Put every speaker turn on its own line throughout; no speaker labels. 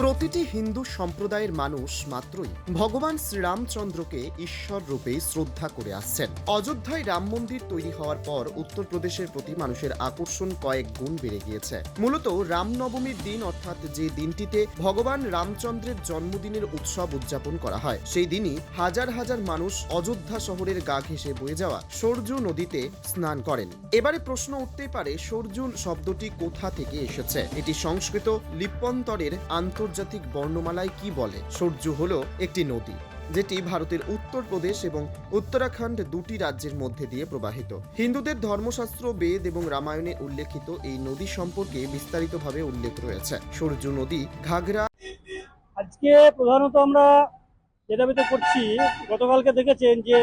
প্রতিটি হিন্দু সম্প্রদায়ের মানুষ মাত্রই ভগবান শ্রীরামচন্দ্রকে ঈশ্বর রূপে শ্রদ্ধা করে আসছেন। অযোধ্যায় রাম মন্দির তৈরি হওয়ার পর উত্তরপ্রদেশের প্রতি মানুষের আকর্ষণ কয়েক গুণ বেড়ে গিয়েছে। মূলত রামনবমীর দিন অর্থাৎ যে দিনটিতে ভগবান রামচন্দ্রের জন্মদিনের উৎসব উদযাপন করা হয়, সেই দিনই হাজার হাজার মানুষ অযোধ্যা শহরের গা ঘেঁষে বয়ে যাওয়া সরজু নদীতে স্নান করেন। এবারে প্রশ্ন উঠতেই পারে সরজুন শব্দটি কোথা থেকে এসেছে? এটি সংস্কৃত লিপ্যন্তরের আন্তর্জাতিক বর্ণমালায় কি বলে? সরজু হল একটি নদী, যেটি ভারতের উত্তরপ্রদেশ এবং উত্তরাখণ্ড দুটি রাজ্যের মধ্যে দিয়ে প্রবাহিত। হিন্দুদের ধর্মশাস্ত্র, বেদ এবং রামায়ণে উল্লেখিত এই নদী সম্পর্কে বিস্তারিতভাবে উল্লেখ রয়েছে। সূর্য নদী ঘাগরা
আজকে প্রধানত আমরা যেটা করছি, গতকালকে দেখেছেন যে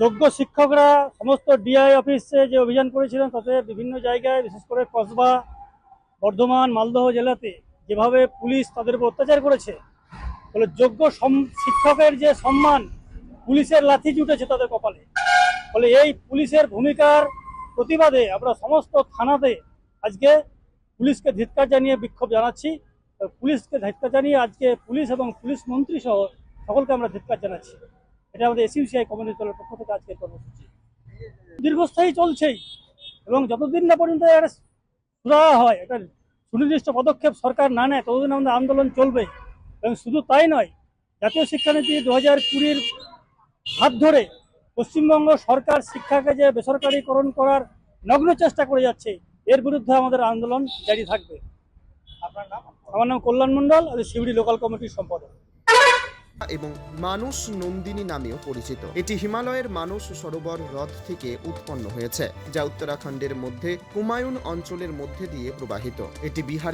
যোগ্য শিক্ষকরা সমস্ত ডিআই অফিসে যে অভিযান করেছিলেন, তাতে বিভিন্ন জায়গায়, বিশেষ করে কসবা, বর্ধমান, মালদহ জেলাতে যেভাবে পুলিশ তাদের উপর অত্যাচার করেছে ফলে যোগ্য শিক্ষকের যে সম্মান পুলিশের লাথি জুটেছে তাদের কপালে ফলে এই পুলিশের ভূমিকার প্রতিবাদে আমরা সমস্ত থানাতে আজকে পুলিশকে ধিৎকার জানিয়ে বিক্ষোভ জানাচ্ছি। পুলিশকে ধিক্কার জানিয়ে আজকে পুলিশ এবং পুলিশ মন্ত্রী সহ সকলকে আমরা ধিক্কার জানাচ্ছি। এটা আমাদের এসইউসিআই কমিউনিটি দলের পক্ষ থেকে আজকের কর্মসূচি। দীর্ঘস্থায়ী চলছেই এবং যতদিন না পর্যন্ত একটা সুরাহা হয় একটা সুনির্দিষ্ট পদক্ষেপ সরকার না নেয় ততদিন আমাদের আন্দোলন চলবে। এবং শুধু তাই নয় জাতীয় শিক্ষানীতি দু হাজার কুড়ির হাত ধরে পশ্চিমবঙ্গ সরকার শিক্ষাকে যে বেসরকারীকরণ করার নগ্ন চেষ্টা করে যাচ্ছে এর বিরুদ্ধে আমাদের আন্দোলন জারি থাকবে। আপনার নাম? আমার নাম কল্যাণ মণ্ডল আমি শিউড়ি লোকাল কমিটির সম্পাদক।
এবং মানুষ নন্দিনী নামেও পরিচিত। এটি হিমালয়ের মানুষ সরোবর হ্রদ থেকে উৎপন্ন হয়েছে, যা উত্তরাখণ্ডের মধ্যে কুমায়ুন অঞ্চলের মধ্যে দিয়ে প্রবাহিত। এটি বিহার